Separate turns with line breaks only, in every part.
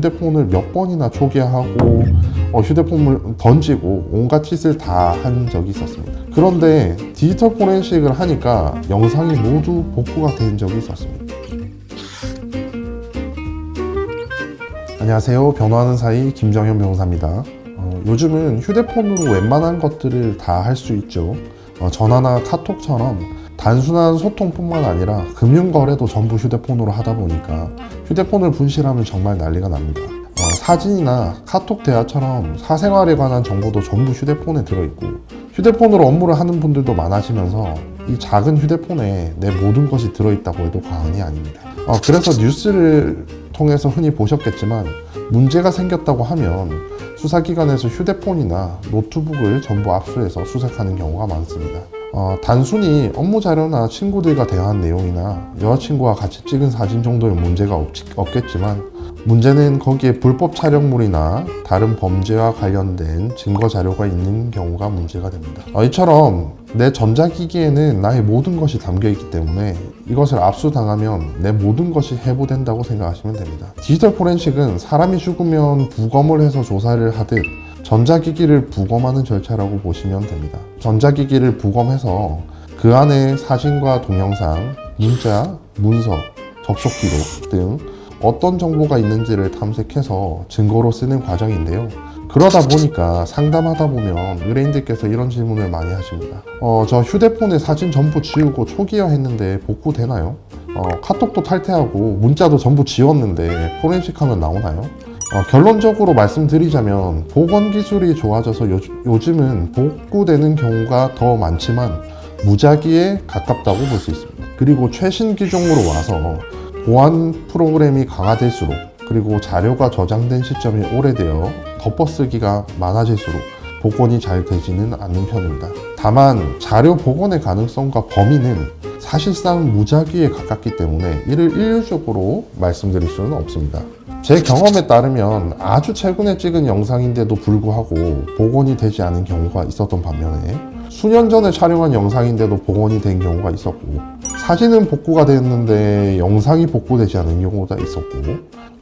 휴대폰을 몇 번이나 초기화하고 어, 휴대폰을 던지고 온갖 짓을 다 한 적이 있었습니다. 그런데 디지털 포렌식을 하니까 영상이 모두 복구가 된 적이 있었습니다. 안녕하세요. 변호하는 사이 김정현 변호사입니다. 어, 요즘은 휴대폰으로 웬만한 것들을 다 할 수 있죠. 어, 전화나 카톡처럼 단순한 소통뿐만 아니라 금융거래도 전부 휴대폰으로 하다 보니까 휴대폰을 분실하면 정말 난리가 납니다. 어, 사진이나 카톡 대화처럼 사생활에 관한 정보도 전부 휴대폰에 들어있고 휴대폰으로 업무를 하는 분들도 많아지면서 이 작은 휴대폰에 내 모든 것이 들어있다고 해도 과언이 아닙니다. 어, 그래서 뉴스를 통해서 흔히 보셨겠지만 문제가 생겼다고 하면 수사기관에서 휴대폰이나 노트북을 전부 압수해서 수색하는 경우가 많습니다. 어, 단순히 업무 자료나 친구들과 대화한 내용이나 여자친구와 같이 찍은 사진 정도의 문제가 없, 없겠지만 문제는 거기에 불법 촬영물이나 다른 범죄와 관련된 증거 자료가 있는 경우가 문제가 됩니다. 어, 이처럼 내 전자기기에는 나의 모든 것이 담겨 있기 때문에 이것을 압수당하면 내 모든 것이 해부된다고 생각하시면 됩니다. 디지털 포렌식은 사람이 죽으면 부검을 해서 조사를 하듯 전자기기를 부검하는 절차라고 보시면 됩니다. 전자기기를 부검해서 그 안에 사진과 동영상, 문자, 문서, 접속 기록 등 어떤 정보가 있는지를 탐색해서 증거로 쓰는 과정인데요. 그러다 보니까 상담하다 보면 의뢰인들께서 이런 질문을 많이 하십니다. 어, 저 휴대폰에 사진 전부 지우고 초기화 했는데 복구되나요? 어, 카톡도 탈퇴하고 문자도 전부 지웠는데 포렌식 하면 나오나요? 어, 결론적으로 말씀드리자면 보건 기술이 좋아져서 요, 요즘은 복구되는 경우가 더 많지만 무작위에 가깝다고 볼 수 있습니다. 그리고 최신 기종으로 와서 보안 프로그램이 강화될수록 그리고 자료가 저장된 시점이 오래되어 덮어쓰기가 많아질수록 복원이 잘 되지는 않는 편입니다. 다만 자료 복원의 가능성과 범위는 사실상 무작위에 가깝기 때문에 이를 일률적으로 말씀드릴 수는 없습니다. 제 경험에 따르면 아주 최근에 찍은 영상인데도 불구하고 복원이 되지 않은 경우가 있었던 반면에 수년 전에 촬영한 영상인데도 복원이 된 경우가 있었고 사진은 복구가 됐는데 영상이 복구되지 않은 경우가 있었고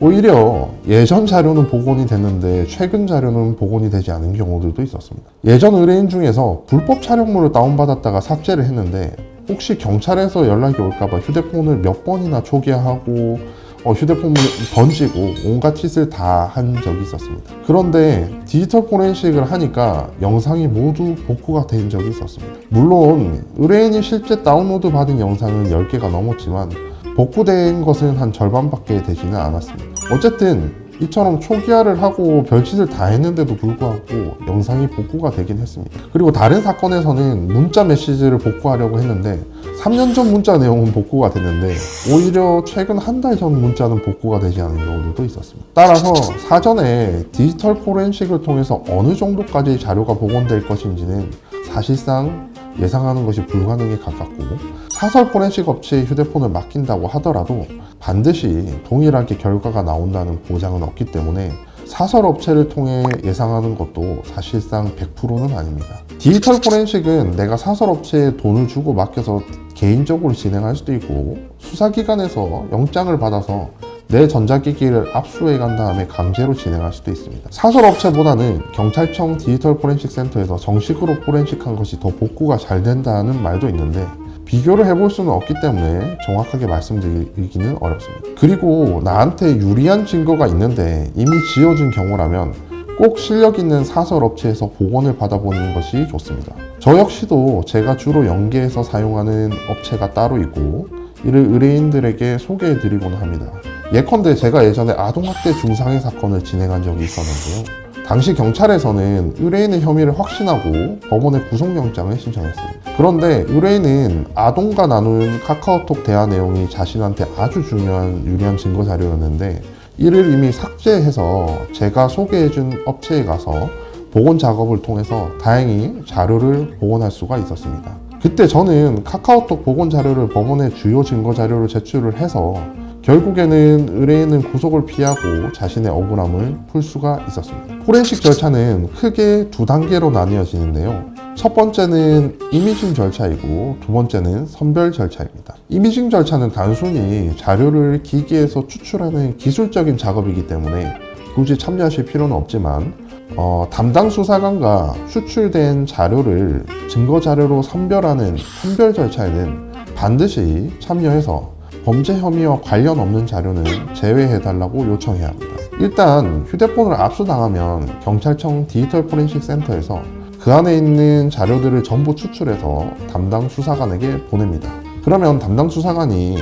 오히려 예전 자료는 복원이 됐는데 최근 자료는 복원이 되지 않은 경우들도 있었습니다. 예전 의뢰인 중에서 불법 촬영물을 다운받았다가 삭제를 했는데 혹시 경찰에서 연락이 올까봐 휴대폰을 몇 번이나 초기화하고 어, 휴대폰을 던지고 온갖 짓을 다 한 적이 있었습니다. 그런데 디지털 포렌식을 하니까 영상이 모두 복구가 된 적이 있었습니다. 물론 의뢰인이 실제 다운로드 받은 영상은 10개가 넘었지만 복구된 것은 한 절반밖에 되지는 않았습니다. 어쨌든 이처럼 초기화를 하고 별짓을 다 했는데도 불구하고 영상이 복구가 되긴 했습니다. 그리고 다른 사건에서는 문자 메시지를 복구하려고 했는데 3년 전 문자 내용은 복구가 됐는데 오히려 최근 한 달 전 문자는 복구가 되지 않은 경우들도 있었습니다. 따라서 사전에 디지털 포렌식을 통해서 어느 정도까지 자료가 복원될 것인지는 사실상 예상하는 것이 불가능에 가깝고 사설 포렌식 업체에 휴대폰을 맡긴다고 하더라도 반드시 동일하게 결과가 나온다는 보장은 없기 때문에 사설 업체를 통해 예상하는 것도 사실상 100%는 아닙니다. 디지털 포렌식은 내가 사설 업체에 돈을 주고 맡겨서 개인적으로 진행할 수도 있고 수사기관에서 영장을 받아서 내 전자기기를 압수해 간 다음에 강제로 진행할 수도 있습니다. 사설 업체보다는 경찰청 디지털 포렌식 센터에서 정식으로 포렌식한 것이 더 복구가 잘 된다는 말도 있는데 비교를 해볼 수는 없기 때문에 정확하게 말씀드리기는 어렵습니다. 그리고 나한테 유리한 증거가 있는데 이미 지어진 경우라면 꼭 실력 있는 사설 업체에서 복원을 받아보는 것이 좋습니다. 저 역시도 제가 주로 연계해서 사용하는 업체가 따로 있고 이를 의뢰인들에게 소개해 드리곤 합니다. 예컨대 제가 예전에 아동학대 중상해 사건을 진행한 적이 있었는데요. 당시 경찰에서는 의뢰인의 혐의를 확신하고 법원에 구속영장을 신청했습니다. 그런데 의뢰인은 아동과 나눈 카카오톡 대화 내용이 자신한테 아주 중요한 유리한 증거 자료였는데 이를 이미 삭제해서 제가 소개해준 업체에 가서 복원 작업을 통해서 다행히 자료를 복원할 수가 있었습니다. 그때 저는 카카오톡 복원 자료를 법원에 주요 증거 자료로 제출을 해서 결국에는 의뢰인은 구속을 피하고 자신의 억울함을 풀 수가 있었습니다. 포렌식 절차는 크게 두 단계로 나뉘어지는데요. 첫 번째는 이미징 절차이고 두 번째는 선별 절차입니다. 이미징 절차는 단순히 자료를 기기에서 추출하는 기술적인 작업이기 때문에 굳이 참여하실 필요는 없지만 어, 담당 수사관과 수출된 자료를 증거 자료로 선별하는 선별 절차에는 반드시 참여해서 범죄 혐의와 관련 없는 자료는 제외해달라고 요청해야 합니다. 일단 휴대폰을 압수당하면 경찰청 디지털 포렌식 센터에서 그 안에 있는 자료들을 전부 추출해서 담당 수사관에게 보냅니다. 그러면 담당 수사관이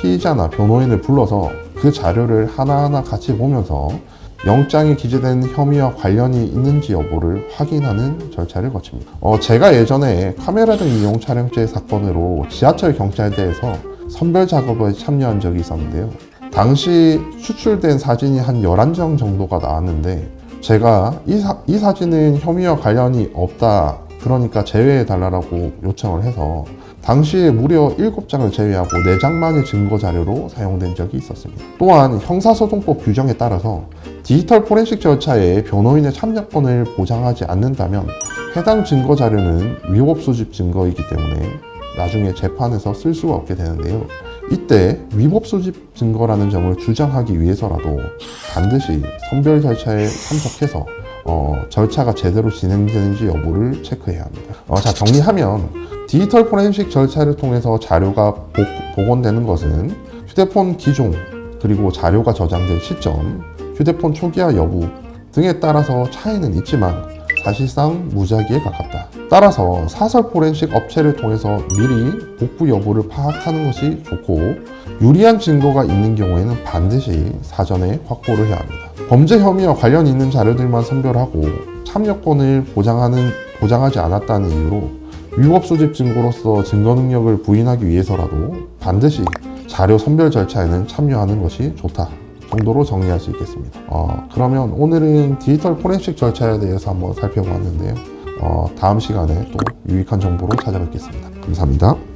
피의자나 변호인을 불러서 그 자료를 하나하나 같이 보면서 영장에 기재된 혐의와 관련이 있는지 여부를 확인하는 절차를 거칩니다. 어, 제가 예전에 카메라 등 이용 촬영죄 사건으로 지하철 경찰대에서 선별 작업에 참여한 적이 있었는데요. 당시 추출된 사진이 한 11장 정도가 나왔는데 제가 이, 사, 이 사진은 혐의와 관련이 없다 그러니까 제외해 달라고 요청을 해서 당시에 무려 7장을 제외하고 4장만의 증거 자료로 사용된 적이 있었습니다. 또한 형사소송법 규정에 따라서 디지털 포렌식 절차에 변호인의 참여권을 보장하지 않는다면 해당 증거 자료는 위법 수집 증거이기 때문에 나중에 재판에서 쓸 수가 없게 되는데요. 이때 위법 수집 증거라는 점을 주장하기 위해서라도 반드시 선별 절차에 참석해서 어, 절차가 제대로 진행되는지 여부를 체크해야 합니다. 어, 자 정리하면 디지털 포렌식 절차를 통해서 자료가 복, 복원되는 것은 휴대폰 기종 그리고 자료가 저장된 시점, 휴대폰 초기화 여부 등에 따라서 차이는 있지만 사실상 무작위에 가깝다. 따라서 사설 포렌식 업체를 통해서 미리 복구 여부를 파악하는 것이 좋고 유리한 증거가 있는 경우에는 반드시 사전에 확보를 해야 합니다. 범죄 혐의와 관련 있는 자료들만 선별하고 참여권을 보장하는 보장하지 않았다는 이유로 위법 수집 증거로서 증거 능력을 부인하기 위해서라도 반드시 자료 선별 절차에는 참여하는 것이 좋다. 정도로 정리할 수 있겠습니다. 어, 그러면 오늘은 디지털 포렌식 절차에 대해서 한번 살펴보았는데요. 어, 다음 시간에 또 유익한 정보로 찾아뵙겠습니다. 감사합니다.